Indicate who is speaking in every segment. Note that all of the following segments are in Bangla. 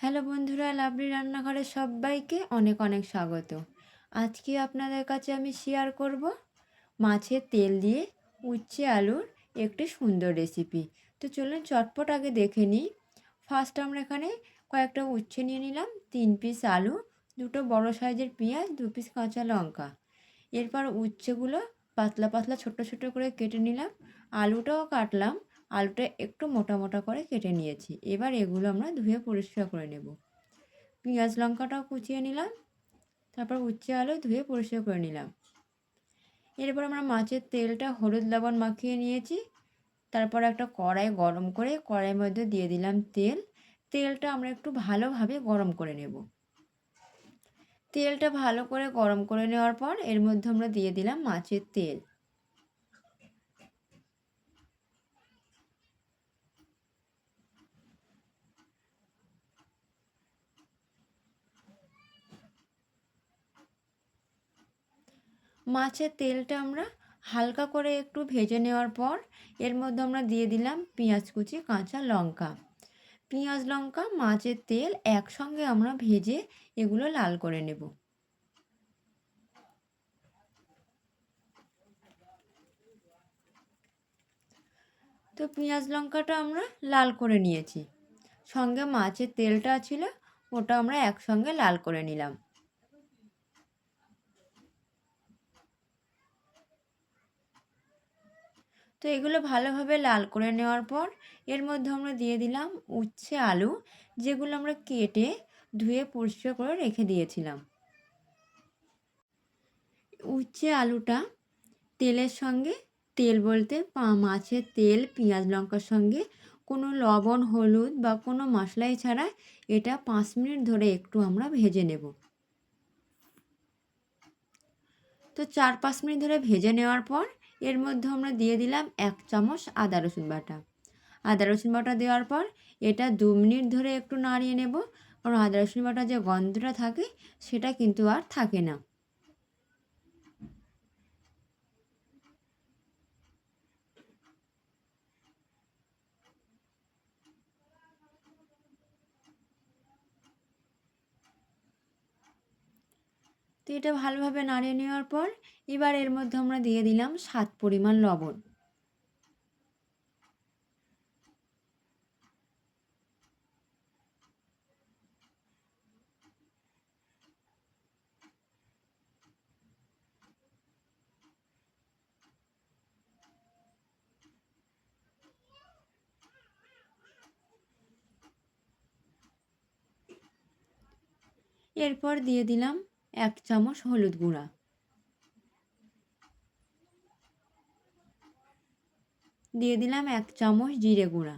Speaker 1: হ্যালো বন্ধুরা লাভলি রান্নাঘরে সবাইকে অনেক অনেক স্বাগত। আজকে আপনাদের কাছে আমি শেয়ার করব মাছের তেল দিয়ে উচ্ছে আলুর একটি সুন্দর রেসিপি তো চলুন চটপট আগে দেখে নিই। ফার্স্ট আমরা এখানে কয়েকটা উচ্ছে নিয়ে নিলাম, তিন পিস আলু, দুটো বড় সাইজের পেঁয়াজ, দু পিস কাঁচা লঙ্কা। এরপর উচ্ছেগুলো পাতলা পাতলা ছোট ছোট করে কেটে নিলাম। আলুটাও কাটলাম। আলুটা একটু মোটা মোটা করে কেটে নিয়েছি। এবার এগুলো আমরা ধুয়ে পরিষ্কার করে নেব। পেঁয়াজ লঙ্কাটাও কুচিয়ে নিলাম, তারপর উচ্ছে আলু ধুয়ে পরিষ্কার করে নিলাম। এরপর আমরা মাছের তেলটা হলুদ লবণ মাখিয়ে নিয়েছি, তারপর একটা কড়াই গরম করে কড়াইয়ের মধ্যে দিয়ে দিলাম তেল। তেলটা আমরা একটু ভালোভাবে গরম করে নেব। তেলটা ভালো করে গরম করে নেওয়ার পর এর মধ্যে আমরা দিয়ে দিলাম মাছের তেল। মাছের তেলটা আমরা হালকা করে একটু ভেজে নেওয়ার পর এর মধ্যে আমরা দিয়ে দিলাম পেঁয়াজ কুচি, কাঁচা লঙ্কা। পেঁয়াজ, লঙ্কা, মাছের তেল একসঙ্গে আমরা ভেজে এগুলো লাল করে নেব। তো পেঁয়াজ, লঙ্কাটা আমরা লাল করে নিয়েছি। সঙ্গে মাছের তেলটা ছিল, ওটা আমরা একসঙ্গে লাল করে নিলাম। তো এগুলো ভালোভাবে লাল করে নেওয়ার পর এর মধ্যে আমরা দিয়ে দিলাম উচ্ছে আলু, যেগুলো আমরা কেটে ধুয়ে পরিষ্কার করে রেখে দিয়েছিলাম। উচ্ছে আলুটা তেলের সঙ্গে, তেল বলতে পা মাছের তেল, পেঁয়াজ লঙ্কার সঙ্গে, কোনো লবণ, হলুদ বা কোনো মশলাই ছাড়া এটা পাঁচ মিনিট ধরে একটু আমরা ভেজে নেব। তো চার পাঁচ মিনিট ধরে ভেজে নেওয়ার পর এর মধ্যে আমরা দিয়ে দিলাম এক চামচ আদা রসুন বাটা। আদা রসুন বাটা দেওয়ার পর এটা দু মিনিট ধরে একটু নাড়িয়ে নেব। কারণ আদা রসুন বাটা যে গন্ধটা থাকে, সেটা কিন্তু আর থাকে না। তো এটা ভালোভাবে নাড়িয়ে নেওয়ার পর এবার এর মধ্যে আমরা দিয়ে দিলাম সাত পরিমাণ লবণ। এরপর দিয়ে দিলাম এক চামচ হলুদ গুঁড়া। দিয়ে দিলাম এক চামচ জিরে গুঁড়া।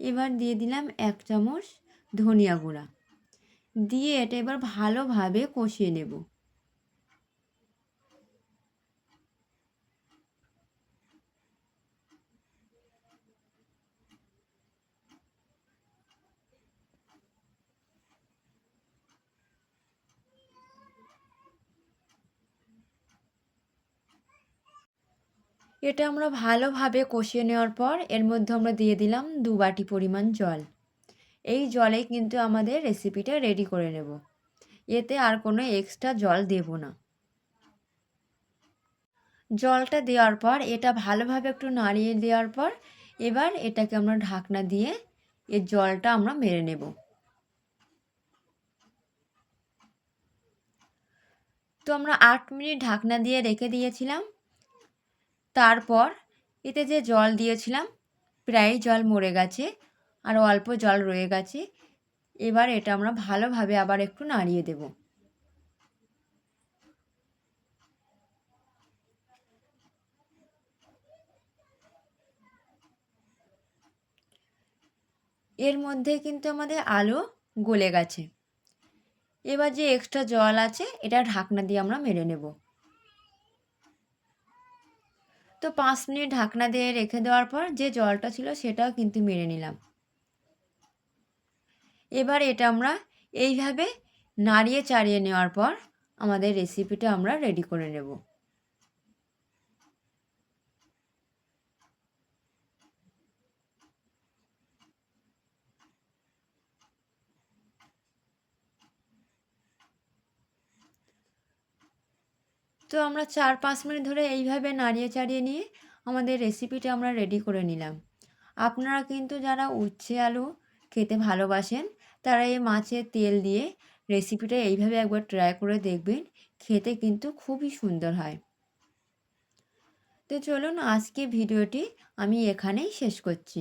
Speaker 1: এবার দিয়ে দিলাম এক চামচ ধনিয়া গুঁড়া। দিয়ে এটা এবার ভালোভাবে কষিয়ে নেব। এটা আমরা ভালোভাবে কষিয়ে নেওয়ার পর এর মধ্যে আমরা দিয়ে দিলাম দু বাটি পরিমাণ জল। এই জলে কিন্তু আমাদের রেসিপিটা রেডি করে নেব। এতে আর কোনো এক্সট্রা জল দেব না। জলটা দেওয়ার পর, এটা ভালোভাবে একটু নাড়িয়ে দেওয়ার পর, এবার এটাকে আমরা ঢাকনা দিয়ে এর জলটা আমরা মেরে নেব। তো আমরা আট মিনিট ঢাকনা দিয়ে রেখে দিয়েছিলাম। তারপর এতে যে জল দিয়েছিলাম, প্রায় জল মরে গেছে আর অল্প জল রয়ে গেছে। এবার এটা আমরা ভালোভাবে আবার একটু নাড়িয়ে দেব। এর মধ্যে কিন্তু আমাদের আলু গলে গেছে। এবার যে এক্সট্রা জল আছে, এটা ঢাকনা দিয়ে আমরা মেরে নেব। তো পাঁচ মিনিট ঢাকনা দিয়ে রেখে দেওয়ার পর যে জলটা ছিল সেটাও কিন্তু মেরে নিলাম। এবার এটা আমরা এইভাবে নাড়িয়ে চাড়িয়ে নেওয়ার পর আমাদের রেসিপিটা আমরা রেডি করে নেব। তো আমরা চার পাঁচ মিনিট ধরে এইভাবে নাড়িয়ে চাড়িয়ে নিয়ে আমাদের রেসিপিটা আমরা রেডি করে নিলাম। আপনারা কিন্তু যারা উচ্ছে আলু খেতে ভালোবাসেন, তারা এই মাছের তেল দিয়ে রেসিপিটা এইভাবে একবার ট্রাই করে দেখবেন, খেতে কিন্তু খুবই সুন্দর হয়। তো চলুন আজকে ভিডিওটি আমি এখানেই শেষ করছি।